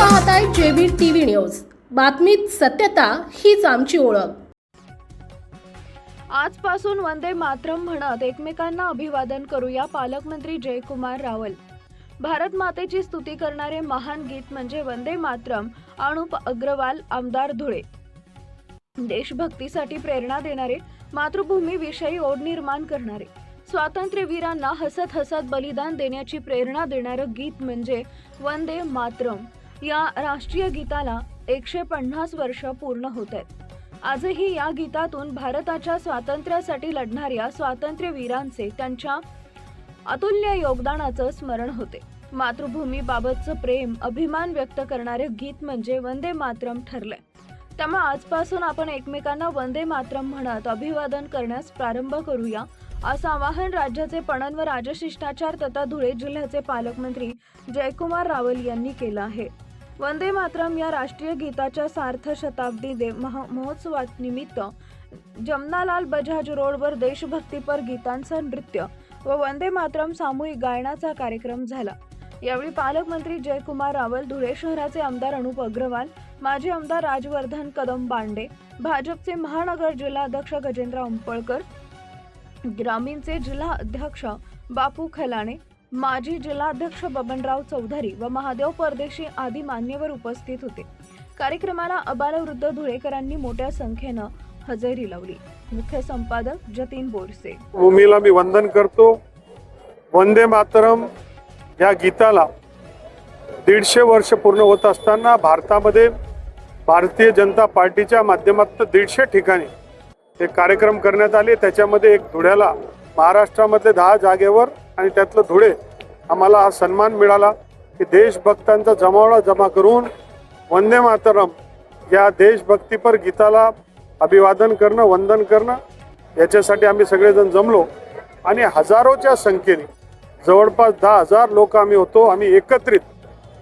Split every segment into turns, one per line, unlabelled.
पाहताय JB TV news. बातमीत सत्यता हीच आमची ओळख.
आजपासून वंदे मातरम म्हणत एकमेकांना अभिवादन करूया पालकमंत्री जयकुमार रावल. भारत मातेची स्तुती करणारे महान गीत म्हणजे वंदे मातरम अनुप अग्रवाल आमदार धुळे. देशभक्तीसाठी प्रेरणा देणारे मातृभूमीविषयी ओढ निर्माण करणारे स्वातंत्र्यवीरांना हसत हसत बलिदान देण्याची प्रेरणा देणारं गीत म्हणजे वंदे मातरम. या राष्ट्रीय गीताला एकशे पन्नास वर्ष पूर्ण होत आहेत. आजही या गीतातून भारताच्या स्वातंत्र्यासाठी लढणाऱ्या स्वातंत्र्यवीरांचे त्यांच्या अतुल्य योगदानाचं स्मरण होते. मातृभूमीबाबतचं प्रेम अभिमान व्यक्त करणारे गीत म्हणजे वंदे मातरम ठरले त्यामुळे आजपासून आपण एकमेकांना वंदे मातरम म्हणत अभिवादन करण्यास प्रारंभ करूया. असं आवाहन राज्याचे पणन व राजशिष्टाचार तथा धुळे जिल्ह्याचे पालकमंत्री जयकुमार रावल यांनी केलं आहे. वंदे मातरम या राष्ट्रीय गीताच्या सार्थ शताब्दी दे मह महोत्सवानिमित्त जमनालाल बजाज रोडवर देशभक्तीपर गीतांचं नृत्य व वंदे मातरम सामूहिक गायनाचा कार्यक्रम झाला. यावेळी पालकमंत्री जयकुमार रावल धुळे शहराचे आमदार अनुप अग्रवाल माजी आमदार राजवर्धन कदम बांडे भाजपचे महानगर जिल्हाध्यक्ष गजेंद्र अंपळकर ग्रामीणचे जिल्हा अध्यक्ष बापू खलाणे माजी जिल्हाध्यक्ष बबनराव चौधरी व महादेव परदेशी आदी मान्यवर उपस्थित होते. कार्यक्रमाला अबालवृद्ध धुळेकरांनी मोठ्या संख्येनं हजेरी लावली. मुख्य संपादक जतीन बोरसे.
भूमीला मी वंदन करतो. वंदे मातरम या गीताला दीडशे वर्ष पूर्ण होत असताना भारतामध्ये भारतीय जनता पार्टीच्या माध्यमातून दीडशे ठिकाणी हे कार्यक्रम करण्यात आले. त्याच्यामध्ये एक धुळ्याला महाराष्ट्रामधले दहा जागेवर आणि त्यातलं धुळे आम्हाला हा सन्मान मिळाला की देशभक्तांचा जमावडा जमा करून वंदे मातरम या देशभक्तीपर गीताला अभिवादन करणं वंदन करणं याच्यासाठी आम्ही सगळेजण जमलो. आणि हजारोच्या संख्येने जवळपास दहा हजार लोक आम्ही होतो आम्ही एकत्रित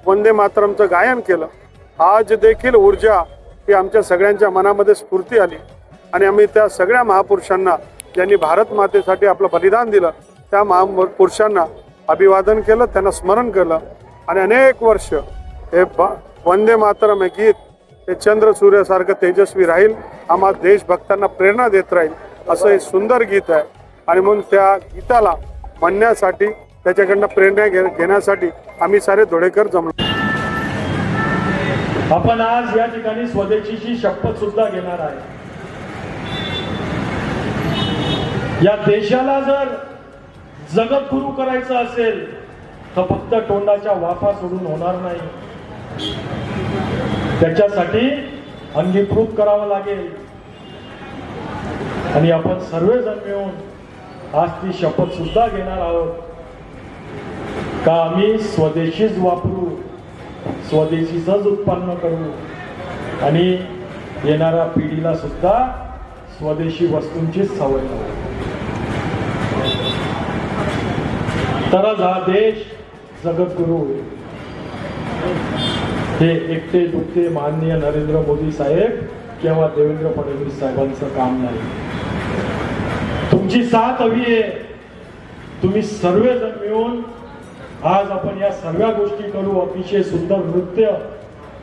वंदे मातरमचं गायन केलं. आज देखील ऊर्जा ही आमच्या सगळ्यांच्या मनामध्ये स्फूर्ती आली. आणि आम्ही त्या सगळ्या महापुरुषांना ज्यांनी भारत मातेसाठी आपलं बलिदान दिलं त्या महापुरुषांना अभिवादन केलं त्यांना स्मरण केलं आणि अनेक वर्ष हे वंदे मातरम हे गीत हे चंद्र सूर्यासारखं तेजस्वी राहील आम्हा देशभक्तांना प्रेरणा देत राहील असं हे सुंदर गीत आहे. आणि म्हणून त्या गीताला म्हणण्यासाठी त्याच्याकडनं प्रेरणा घे घेण्यासाठी आम्ही सारे धुळेकर जमलो.
आपण आज या ठिकाणी स्वदेशीची शपथ सुद्धा घेणार आहे. या देशाला जर जगत गुरु करायचं असेल तर फक्त तोंडाच्या वाफा सोडून होणार नाही. त्याच्यासाठी अंगीकृत करावं लागेल. आणि आपण सर्वजण मिळून आज ती शपथ सुद्धा घेणार आहोत. का आम्ही स्वदेशीच वापरू स्वदेशीचंच उत्पन्न करू? आणि येणाऱ्या पिढीला सुद्धा स्वदेशी वस्तूंचीच सवय लावू. तरच हा देश जगद्गुरु होईल हे एकटे दुखते माननीय नरेंद्र मोदी साहेब किंवा देवेंद्र फडणवीस साहेबांचं काम नाही. तुमची साथ हवी आहे. तुम्ही सर्वजण मिळून आज आपण या सर्व गोष्टी करू. अतिशय सुंदर नृत्य